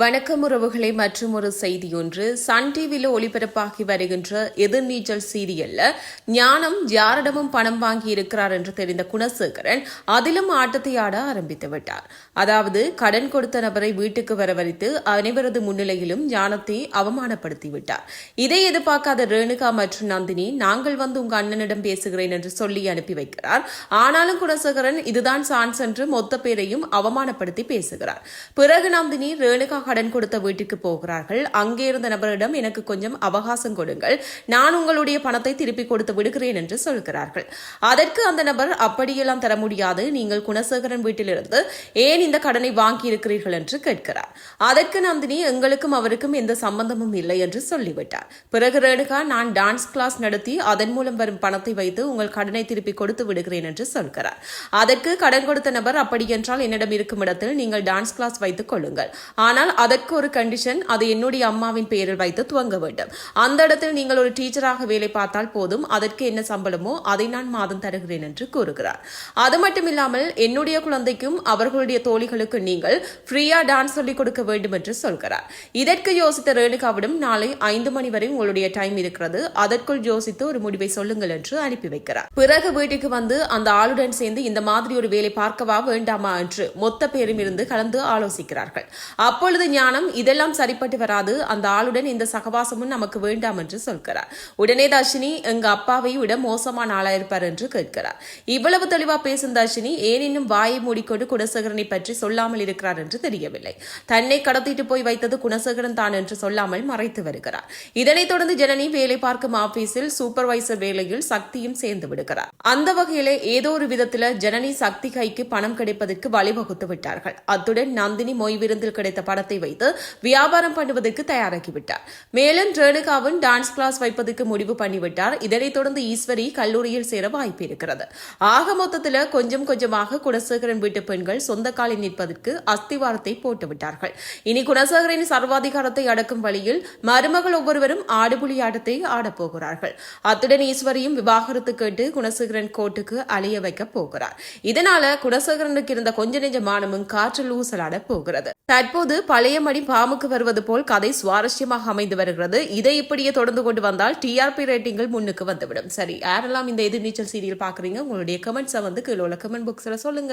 வணக்கம் உறவுகளை மற்றும் ஒரு செய்தி ஒன்று. சன் டிவியில் ஒளிபரப்பாகி வருகின்ற எதிர்நீச்சல் சீரியல்ல ஞானம் யாரிடமும் பணம் வாங்கி இருக்கிறார் என்று தெரிந்த குணசேகரன் அதிலும் ஆட்டத்தை ஆட ஆரம்பித்து விட்டார். அதாவது கடன் கொடுத்த நபரை வீட்டுக்கு வரவழைத்து அனைவரது முன்னிலையிலும் ஞானத்தை அவமானப்படுத்தி விட்டார். இதை எதிர்பார்க்காத ரேணுகா மற்றும் நந்தினி நாங்கள் வந்து உங்க அண்ணனிடம் பேசுகிறேன் என்று சொல்லி அனுப்பி வைக்கிறார். ஆனாலும் குணசேகரன் இதுதான் சான்ஸ் என்று மொத்த பேரையும் அவமானப்படுத்தி பேசுகிறார். பிறகு நந்தினி ரேணுகா கடன் கொடுத்த வீட்டுக்கு போகிறார்கள். அங்கே இருந்த நபரிடம் எனக்கு கொஞ்சம் அவகாசம் கொடுங்கள். நான் உங்களுடைய பணத்தை திருப்பி கொடுத்து விடுகிறேன் என்று சொல்கிறார்கள். அதற்கு அந்த நபர் அப்படியெல்லாம் தர முடியாது. நீங்கள் குணசேகரன் வீட்டிலிருந்து ஏன் இந்த கடனை வாங்கி இருக்கிறீர்கள் என்று கேட்கிறார். அதற்கு நந்தினி எங்களுக்கும் அவருக்கும் எந்த சம்பந்தமும் இல்லை என்று சொல்லிவிட்டார். பிறகு ரேணுகா நான் டான்ஸ் கிளாஸ் நடத்தி அதன் மூலம் வரும் பணத்தை வைத்து உங்கள் கடனை திருப்பி கொடுத்து விடுகிறேன் என்று சொல்கிறார். அதற்கு கடன் கொடுத்த நபர் அப்படியென்றால் என்னிடம் இருக்கும் இடத்தில் நீங்கள் டான்ஸ் கிளாஸ் வைத்துக் கொள்ளுங்கள். ஆனால் அதற்கு ஒரு கண்டிஷன் அது என்னுடைய அம்மாவின் பெயரில் வைத்து துவங்க வேண்டும். அந்த இடத்தில் நீங்கள் ஒரு டீச்சராக வேலை பார்த்தால் போதும் அதற்கு என்ன சம்பளமோ அதை நான் மாதம் தருகிறேன் என்று கூறுகிறார். அது மட்டும் இல்லாமல் என்னுடைய குழந்தைக்கும் அவர்களுடைய தோழிகளுக்கு நீங்கள் ஃப்ரீயா டான்ஸ் சொல்லிக் கொடுக்க வேண்டும் என்று சொல்கிறார். இதற்கு யோசித்த ரேணுகாவிடம் நாளை ஐந்து மணி வரை உங்களுடைய டைம் இருக்கிறது. அதற்குள் யோசித்து ஒரு முடிவை சொல்லுங்கள் என்று அனுப்பி வைக்கிறார். பிறகு வீட்டுக்கு வந்து அந்த ஆளுடன் சேர்ந்து இந்த மாதிரி ஒரு வேலை பார்க்கவா வேண்டாமா என்று மொத்த பேரும் இருந்து கலந்து ஆலோசிக்கிறார்கள். அப்போ அப்பொழுது ஞானம் இதெல்லாம் சரிப்பட்டு வராது. அந்த ஆளுடன் இந்த சகவாசமும் நமக்கு வேண்டாம் என்று சொல்கிறார். உடனே தர்ஷினி எங்க அப்பாவை விட மோசமான ஆளா இருப்பார் என்று கேட்கிறார். இவ்வளவு தெளிவா பேசும் தர்ஷினி ஏன் இன்னும் வாயை மூடிக்கொண்டு குணசேகரனை பற்றி சொல்லாமல் இருக்கிறார் என்று தெரியவில்லை. தன்னை கடத்திட்டு போய் வைத்தது குணசேகரன் தான் என்று சொல்லாமல் மறைத்து வருகிறார். இதனைத் தொடர்ந்து ஜனனி வேலை பார்க்கும் ஆபீஸில் சூப்பர்வைசர் வேலையில் சக்தியும் சேர்ந்து விடுகிறார். அந்த வகையிலே ஏதோ ஒரு விதத்தில் ஜனனி சக்தி கைக்கு பணம் கிடைப்பதற்கு வழிவகுத்து விட்டார்கள். அத்துடன் நந்தினி மொய் விருந்தில் கிடைத்த பணத்தை பணத்தை வைத்து வியாபாரம் பண்ணுவதற்கு தயாராகிவிட்டார். மேலும் ரேணுகாவின் டான்ஸ் கிளாஸ் வைப்பதற்கு முடிவு பண்ணிவிட்டார். இதனைத் தொடர்ந்து ஈஸ்வரி கல்லூரியில் சேர வாய்ப்பு இருக்கிறது. ஆக மொத்தத்தில் கொஞ்சம் கொஞ்சமாக குணசேகரன் வீட்டு பெண்கள் சொந்த காலில் நிற்பதற்கு அஸ்திவாரத்தை போட்டுவிட்டார்கள். இனி குணசேகரின் சர்வாதிகாரத்தை அடக்கும் வழியில் மருமகள் ஒவ்வொருவரும் ஆடுபுலி ஆட்டத்தை ஆடப்போகிறார்கள் அத்துடன் ஈஸ்வரியும் விவாகரத்து கேட்டு குணசேகரன் கோர்ட்டுக்கு அலைய வைக்கப் போகிறார். இதனால குணசேகரனுக்கு இருந்த கொஞ்ச நெஞ்ச மானமும் காற்றில் ஊசலாட போகிறது. தற்போது பழையபடி பாமுக்கு வருவது போல் கதை சுவாரஸ்யமாக அமைந்து வருகிறது. இதை இப்படியே தொடர்ந்து கொண்டு வந்தால் டிஆர்பி ரேட்டிங்கள் முன்னுக்கு வந்துவிடும். சரி யாரெல்லாம் இந்த எதிர்நீச்சல் சீரியல் பாக்குறீங்க உங்களுடைய கமெண்ட்ஸை வந்து கீழே உள்ள கமெண்ட் பாக்ஸ்ல சொல்லுங்க.